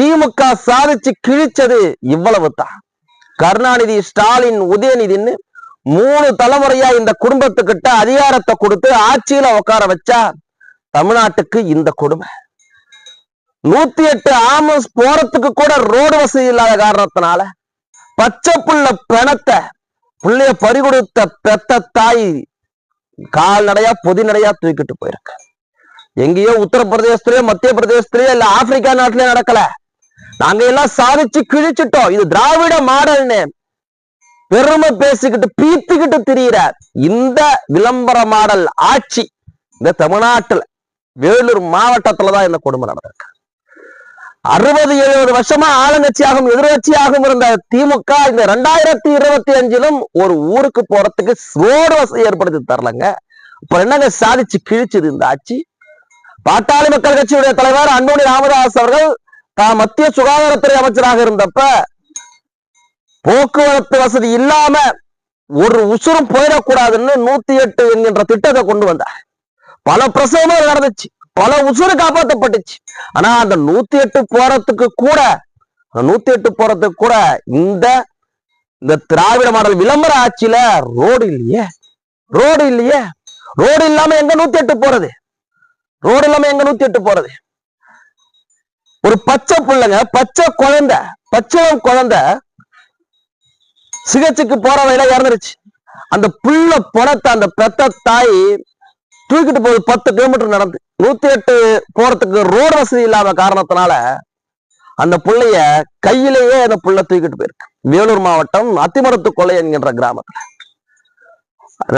திமுக சாதிச்சு கிழிச்சது இவ்வளவு தான் கருணாநிதி ஸ்டாலின் உதயநிதின்னு மூணு தலைமுறையா இந்த குடும்பத்துக்கிட்ட அதிகாரத்தை கொடுத்து ஆட்சியில உட்கார வச்சா தமிழ்நாட்டுக்கு இந்த கொடுமை. நூத்தி எட்டு ஆம்புலன்ஸ் போறதுக்கு கூட ரோடு வசதி இல்லாத காரணத்தினால பச்சை புள்ள பிணத்தை புள்ளைய பறிகொடுத்த பெத்த தாய் கால்நடையா பொதிநடையா தூக்கிட்டு போயிருக்கு. எங்கேயோ உத்தரப்பிரதேசத்திலயோ மத்திய பிரதேசத்திலயோ இல்ல ஆப்பிரிக்கா நாட்டிலயோ நடக்கல. நாங்க எல்லாம் சாதிச்சு கிழிச்சிட்டோம். இது திராவிட மாடல்னு. பெருமை பேசிக்கிட்டு பீத்துக்கிட்டு திரியிற இந்த விளம்பர மாடல் ஆட்சி இந்த தமிழ்நாட்டுல வேலூர் மாவட்டத்துலதான் இந்த கொடுமை நடந்திருக்கு. அறுபது எழுபது வருஷமா ஆளுங்கட்சியாகவும் எதிர்கட்சியாகவும் இருந்த திமுக இந்த ரெண்டாயிரத்தி இருபத்தி அஞ்சிலும் ஒரு ஊருக்கு போறதுக்கு ரோடு வசதி ஏற்படுத்தி தரலங்க. இப்ப என்னங்க சாதிச்சு கிழிச்சது இந்த ஆட்சி? பாட்டாளி மக்கள் கட்சியுடைய தலைவர் அன்புமணி ராமதாஸ் அவர்கள் தான் மத்திய சுகாதாரத்துறை அமைச்சராக இருந்தப்ப போக்குவரத்து வசதி இல்லாம ஒரு உசுரும் போயிடக்கூடாதுன்னு நூத்தி எட்டு என்கின்ற திட்டத்தை கொண்டு வந்தார். பல பிரசவமும் நடந்துச்சு. பல உசுறு காப்பாற்றப்பட்டுச்சு ஆனா அந்த நூத்தி எட்டு போறதுக்கு கூட நூத்தி எட்டு போறதுக்கு கூட இந்த இந்த திராவிட மாடல் விளம்பர ஆட்சியில ரோடு இல்லையே. ரோடு இல்லையே. ரோடு இல்லாம எங்க நூத்தி எட்டு போறது? ரோடு இல்லாம எங்க நூத்தி எட்டு போறது? ஒரு பச்சை பிள்ளைங்க பச்சை குழந்தை பச்சளம் குழந்தை சிகிச்சைக்கு போற வழியில இறந்துருச்சு. அந்த புள்ள பணத்தை அந்த பெத்த தாய் தூக்கிட்டு போகுது பத்து கிலோமீட்டர் நடந்து நூத்தி எட்டு போறதுக்கு ரோடு வசதி இல்லாத காரணத்தினால அந்த புள்ளைய கையிலேயே அந்த புள்ள தூக்கிட்டு போயிருக்கு. வேலூர் மாவட்டம் அத்திமரத்து கொலை என்கின்ற கிராமத்துல.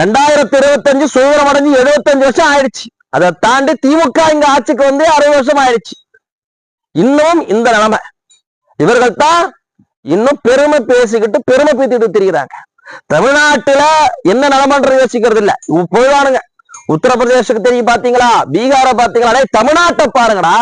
ரெண்டாயிரத்தி இருபத்தஞ்சு சுதந்திரம் அடைஞ்சு எழுபத்தஞ்சு வருஷம் ஆயிடுச்சு. அதை தாண்டி திமுக இங்க ஆட்சிக்கு வந்து அறுபது வருஷம் ஆயிடுச்சு. இன்னும் இந்த நிலைமை. இவர்கள் தான் இன்னும் பெருமை பேசிக்கிட்டு பெருமை பேத்திட்டு திரிகிறாங்க தமிழ்நாட்டுல என்ன நிலைமன்ற யோசிக்கிறது இல்ல. போயிடுவானுங்க. உத்தரப்பிரதேசத்துக்கு தெரியும் பாத்தீங்களா? பீகார பாத்தீங்களா? தமிழ்நாட்டை பாருங்கடா.